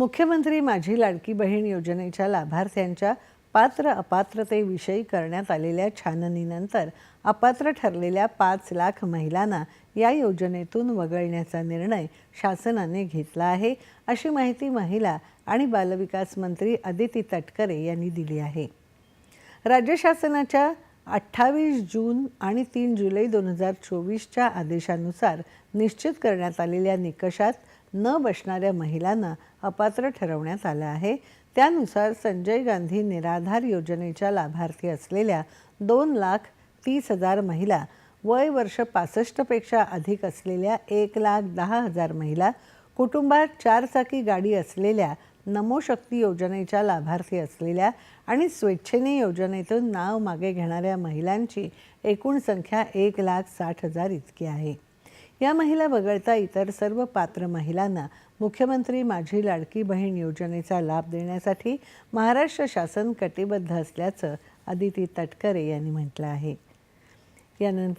मुख्यमंत्री माझी लाडकी बहीण योजनेच्या लाभार्थ्यांच्या पात्र अपात्रतेविषयी करण्यात आलेल्या छाननीनंतर अपात्र ठरलेल्या पाच लाख महिलांना या योजनेतून वगळण्याचा निर्णय शासनाने घेतला आहे अशी माहिती महिला आणि बालविकास मंत्री अदिती तटकरे यांनी दिली आहे. राज्य शासनाच्या अठ्ठावीस जून आणि तीन जुलै दोन हजार चोवीसच्या आदेशानुसार निश्चित करण्यात आलेल्या निकषात न बसणाऱ्या महिलांना अपात्र ठरवण्यात आलं आहे. त्यानुसार संजय गांधी निराधार योजनेच्या लाभार्थी असलेल्या दोन लाख तीस हजार महिला वय वर्ष पासष्टपेक्षा अधिक असलेल्या एक लाख दहा हजार महिला कुटुंबात चारचाकी गाडी असलेल्या नमोशक्ती योजनेच्या लाभार्थी असलेल्या आणि स्वेच्छेने योजनेतून नाव मागे घेणाऱ्या महिलांची एकूण संख्या एक लाख साठ हजार इतकी आहे. या महिला वगळता इतर सर्व पात्र महिलांना मुख्यमंत्री माझी लाडकी बहीण योजनेचा लाभ देण्यासाठी महाराष्ट्र शासन कटिबद्ध असल्याचं अदिती तटकरे यांनी म्हटलं आहे. यानंतर